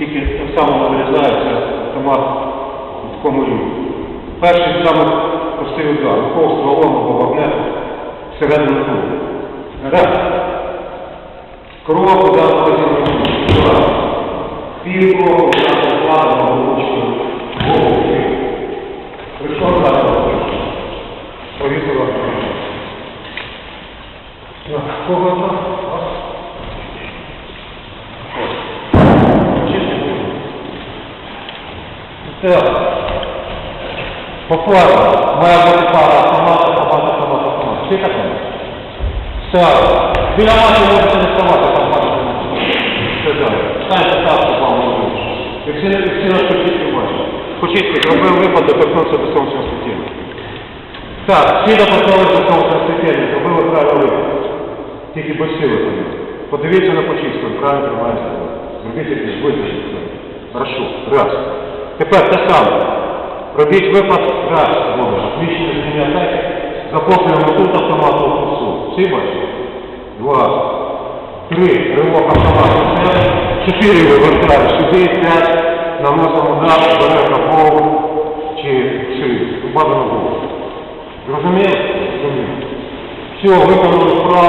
тільки так само вирізається автомат в такому рівні. Перший саме простий удар, повз стволом або вогнем всередину кулі. Раз. Крок удар магазину. Два. Пів кроку удар складом або. Голову. Прийшов удар. Повісила. Кого там? Так. Поплава. Має бути пара автомат, автомат, автомат, автомат. Всі? Так. Біля мати можете не ставати, там бачите. Все далі. Станьте щоб вам було. І всі, всі на шпитці бачать. Хочіть, зробив випад, доторкнувся до сонцевого світіння. Так, всі доторкнулися до сонцевого світіння, зробили правильно випад. Тільки без сили тобі. Подивіться на почистку, правильно тримається. Зробіть якийсь визначення. Хорошо. Раз. Тепер те саме. Робіть випад раз. Добре. Отлично зміни атаки. Захоплюємо тут автомат у курсу. Всі бачите? Два. Три. Ривок автомату. Чотири вивертаємо сюди. П'ять. Наносимо удар, беремо на голову чи шию. Бажано голову. Зрозуміли? Зрозуміли. Все, виконали справу.